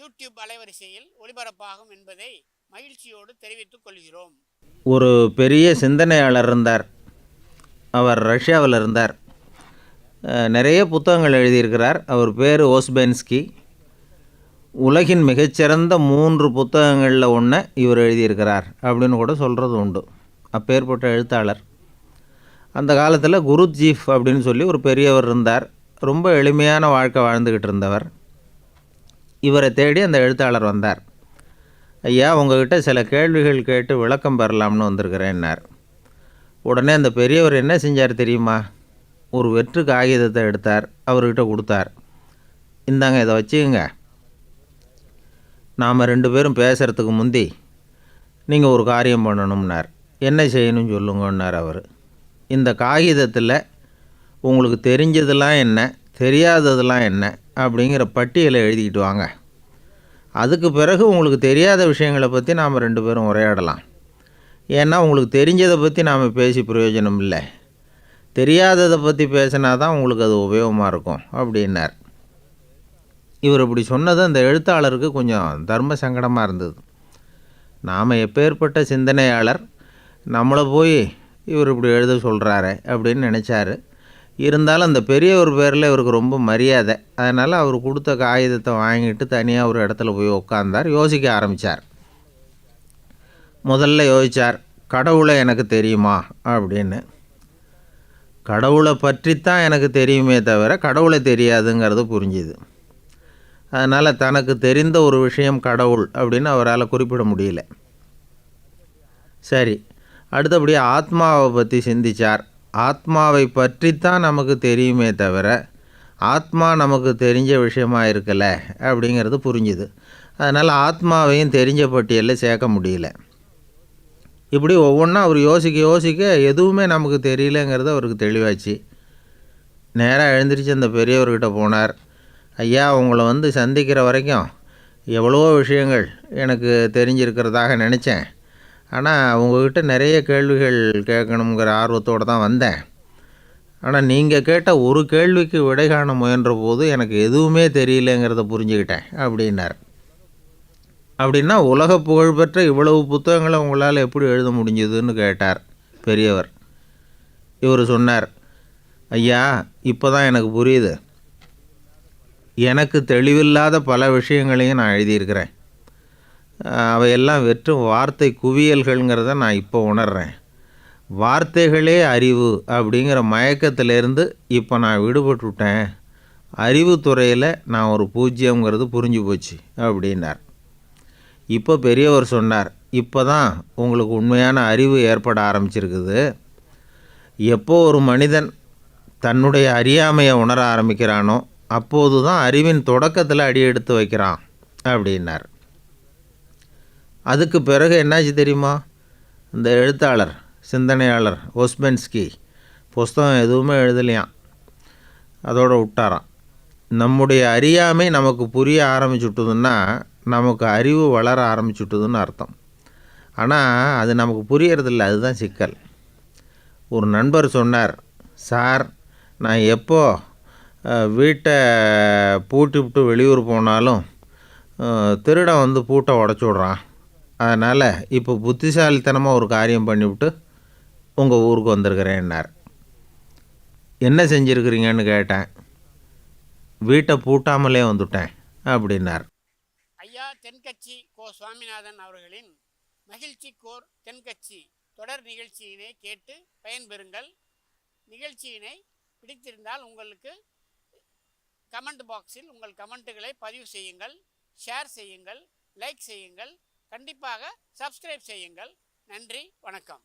YouTube அலைவரிசையில் ஒளிபரப்பாகும் என்பதை மகிழ்ச்சியோடு தெரிவித்துக் கொள்கிறோம். ஒரு பெரிய சிந்தனையாளர் இருந்தார். அவர் ரஷ்யாவில் இருந்தார். நிறைய புத்தகங்கள் எழுதியிருக்கிறார். அவர் பேர் ஓஸ்பென்ஸ்கி. உலகின் மிகச்சிறந்த மூன்று புத்தகங்களில் ஒன்று இவர் எழுதியிருக்கிறார் அப்படின்னு கூட சொல்கிறது உண்டு. அப்பேற்பட்ட எழுத்தாளர். அந்த காலத்தில் குருஜீஃப் அப்படின்னு சொல்லி ஒரு பெரியவர் இருந்தார். ரொம்ப எளிமையான வாழ்க்கை வாழ்ந்துக்கிட்டு இருந்தவர். இவரை தேடி அந்த எழுத்தாளர் வந்தார். ஐயா உங்ககிட்ட சில கேள்விகள் கேட்டு விளக்கம் பெறலாம்னு வந்திருக்கிறேன்னார். உடனே அந்த பெரியவர் என்ன செஞ்சார் தெரியுமா? ஒரு வெற்று காகிதத்தை எடுத்தார் அவர்கிட்ட கொடுத்தார். இந்தாங்க இதை வச்சுக்கோங்க. நாம் ரெண்டு பேரும் பேசுகிறதுக்கு முந்தி நீங்கள் ஒரு காரியம் பண்ணணும்னார். என்ன செய்யணும்னு சொல்லுங்கன்னார் அவர். இந்த காகிதத்தில் உங்களுக்கு தெரிஞ்சதெல்லாம் என்ன? தெரியாததெல்லாம் என்ன அப்படிங்கிற பட்டியலை எழுதிக்கிட்டு வாங்க. அதுக்கு பிறகு உங்களுக்கு தெரியாத விஷயங்களை பற்றி நாம் ரெண்டு பேரும் உரையாடலாம். ஏன்னா உங்களுக்கு தெரிஞ்சதை பற்றி நாம் பேசி பிரயோஜனம் இல்லை. தெரியாததை பற்றி பேசினா தான் உங்களுக்கு அது உபயோகமாக இருக்கும் அப்படின்னார். இவர் இப்படி சொன்னது அந்த எழுத்தாளருக்கு கொஞ்சம் தர்ம சங்கடமாக இருந்தது. நாம் எப்பேற்பட்ட சிந்தனையாளர் நம்மளை போய் இவர் இப்படி எழுத சொல்கிறாரு அப்படின்னு நினச்சாரு. இருந்தாலும் அந்த பெரியவர் பேரில் இவருக்கு ரொம்ப மரியாதை. அதனால் அவர் கொடுத்த காகிதத்தை வாங்கிட்டு தனியாக ஒரு இடத்துல போய் உட்காந்தார் யோசிக்க ஆரம்பித்தார் முதல்ல யோசித்தார் கடவுளை எனக்கு தெரியுமா? அப்படின்னு. கடவுளை பற்றித்தான் எனக்கு தெரியுமே தவிர கடவுளை தெரியாதுங்கிறது புரிஞ்சுது. அதனால் தனக்கு தெரிந்த ஒரு விஷயம் கடவுள் அப்படின்னு அவரால் குறிப்பிட முடியல. சரி அடுத்தபடியாக ஆத்மாவை பற்றி சிந்திச்சார். ஆத்மாவை பற்றித்தான் நமக்கு தெரியுமே தவிர ஆத்மா நமக்கு தெரிஞ்ச விஷயமா இருக்கல அப்படிங்கிறது புரிஞ்சுது. அதனால் ஆத்மாவையும் தெரிஞ்ச பட்டியலில் சேர்க்க முடியல. இப்படி ஒவ்வொன்றா அவர் யோசிக்க யோசிக்க எதுவுமே நமக்கு தெரியலங்கிறது அவருக்கு தெளிவாச்சு. நேராக எழுந்திரிச்சு அந்த பெரியவர்கிட்ட போனார் ஐயா உங்களை வந்து சந்திக்கிற வரைக்கும் எவ்வளவோ விஷயங்கள் எனக்கு தெரிஞ்சிருக்கிறதாக நினச்சேன். ஆனால் உங்கள்கிட்ட நிறைய கேள்விகள் கேட்கணுங்கிற ஆர்வத்தோடு தான் வந்தேன். ஆனால் நீங்கள் கேட்ட ஒரு கேள்விக்கு விடை காண முயன்ற போது எனக்கு எதுவுமே தெரியலங்கிறத புரிஞ்சுக்கிட்டேன் அப்படின்னார். அப்படின்னா உலக புகழ்பெற்ற இவ்வளவு புத்தகங்களை உங்களால் எப்படி எழுத முடிஞ்சதுன்னு கேட்டார் பெரியவர். இவர் சொன்னார் ஐயா இப்போ தான் எனக்கு புரியுது. எனக்கு தெளிவில்லாத பல விஷயங்களையும் நான் எழுதியிருக்கிறேன். அவையெல்லாம் வெற்றும் வார்த்தை குவியல்கள்ங்கிறத நான் இப்போ உணர்கிறேன் வார்த்தைகளே அறிவு அப்படிங்கிற மயக்கத்திலேருந்து இப்போ நான் விடுபட்டுட்டேன். அறிவுத்துறையில் நான் ஒரு பூஜ்ஜியங்கிறது புரிஞ்சு போச்சு அப்படின்னார். இப்போ பெரியவர் சொன்னார் இப்போ தான் உங்களுக்கு உண்மையான அறிவு ஏற்பட ஆரம்பிச்சிருக்குது. எப்போ ஒரு மனிதன் தன்னுடைய அறியாமையை உணர ஆரம்பிக்கிறானோ அப்போது தான் அறிவின் தொடக்கத்தில் அடி எடுத்து வைக்கிறான். அப்படின்னார். அதுக்கு பிறகு என்னாச்சு தெரியுமா? இந்த எழுத்தாளர் சிந்தனையாளர் ஒஸ்பென்ஸ்கி புஸ்தகம் எதுவுமே எழுதலையாம். அதோடு விட்டாராம். நம்முடைய அறியாமை நமக்கு புரிய ஆரம்பிச்சுட்டுதுன்னா நமக்கு அறிவு வளர ஆரம்பிச்சுட்டுதுன்னு அர்த்தம். ஆனால் அது நமக்கு புரியறதில்ல. அதுதான் சிக்கல். ஒரு நண்பர் சொன்னார் சார் நான் எப்போ வீட்டை பூட்டி விட்டு வெளியூர் போனாலும் திருடன் வந்து பூட்டை உடச்சி விட்றான். அதனால் இப்போ புத்திசாலித்தனமாக ஒரு காரியம் பண்ணிவிட்டு உங்கள் ஊருக்கு வந்திருக்கிறேன்னார். என்ன செஞ்சுருக்கிறீங்கன்னு கேட்டேன். வீட்டை பூட்டாமலே வந்துட்டேன் அப்படின்னார். ஐயா தென்கட்சி கோ சுவாமிநாதன் அவர்களின் மகிழ்ச்சி கோர் தென்கட்சி தொடர் நிகழ்ச்சியினை கேட்டு பயன்பெறுங்கள். நிகழ்ச்சியினை பிடித்திருந்தால் உங்களுக்கு கமெண்ட் பாக்ஸில் உங்கள் கமெண்ட்டுகளை பதிவு செய்யுங்கள் ஷேர் செய்யுங்கள் லைக் செய்யுங்கள். கண்டிப்பாக சப்ஸ்கிரைப் செய்யுங்கள். நன்றி வணக்கம்.